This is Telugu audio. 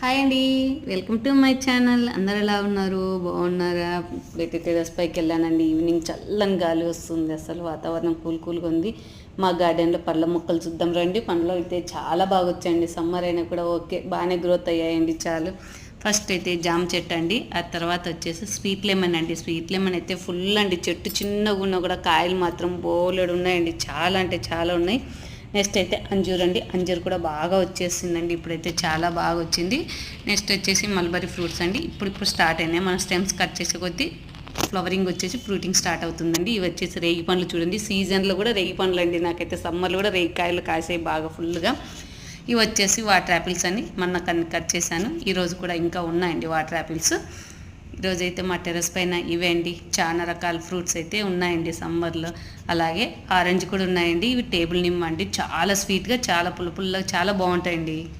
హాయ్ అండి. Welcome to my channel. అందరు ఎలా ఉన్నారు? బాగున్నారా? ఇప్పుడైతే టెరస్ పైకి వెళ్ళానండి. ఈవినింగ్ చల్లని గాలి వస్తుంది. అసలు వాతావరణం కూల్ కూల్గా ఉంది. మా గార్డెన్లో పళ్ళ మొక్కలు చూద్దాం రండి. పండ్లు అయితే చాలా బాగా వచ్చాయండి. సమ్మర్ అయినా కూడా ఓకే. బాగానే గ్రోత్ అయ్యాయండి చాలు. ఫస్ట్ అయితే జామ చెట్టు అండి. ఆ తర్వాత వచ్చేసి స్వీట్ లెమన్ అండి. స్వీట్ లెమన్ అయితే ఫుల్ అండి. చెట్టు చిన్నగా ఉన్నా కూడా కాయలు మాత్రం బోలెడు ఉన్నాయండి. చాలా అంటే చాలా ఉన్నాయి. నెక్స్ట్ అయితే అంజూర్ అండి. అంజూర్ కూడా బాగా వచ్చేసిందండి. ఇప్పుడైతే చాలా బాగా వచ్చింది. నెక్స్ట్ వచ్చేసి మల్బరీ ఫ్రూట్స్ అండి. ఇప్పుడు ఇప్పుడు స్టార్ట్ అయినాయి. మన స్టెమ్స్ కట్ చేసే కొద్దీ ఫ్లవరింగ్ వచ్చేసి ఫ్రూటింగ్ స్టార్ట్ అవుతుందండి. ఇవి వచ్చేసి రేగి పండ్లు చూడండి. సీజన్లో కూడా రేగి పండ్లు అండి. నాకైతే సమ్మర్లో కూడా రేగి కాయలు కాసాయి బాగా ఫుల్గా ఇవి వచ్చేసి వాటర్ యాపిల్స్ అని మొన్న కట్ చేశాను. ఈరోజు కూడా ఇంకా ఉన్నాయండి వాటర్ యాపిల్స్ ఈరోజు అయితే మా టెర్రస్ పైన ఇవే అండి చాలా రకాల ఫ్రూట్స్ అయితే ఉన్నాయండి సమ్మర్లో. అలాగే ఆరెంజ్ కూడా ఉన్నాయండి. ఇవి టేబుల్ నిమ్మ అండి. చాలా స్వీట్గా చాలా పుల్ల పుల్లగా చాలా బాగుంటాయండి.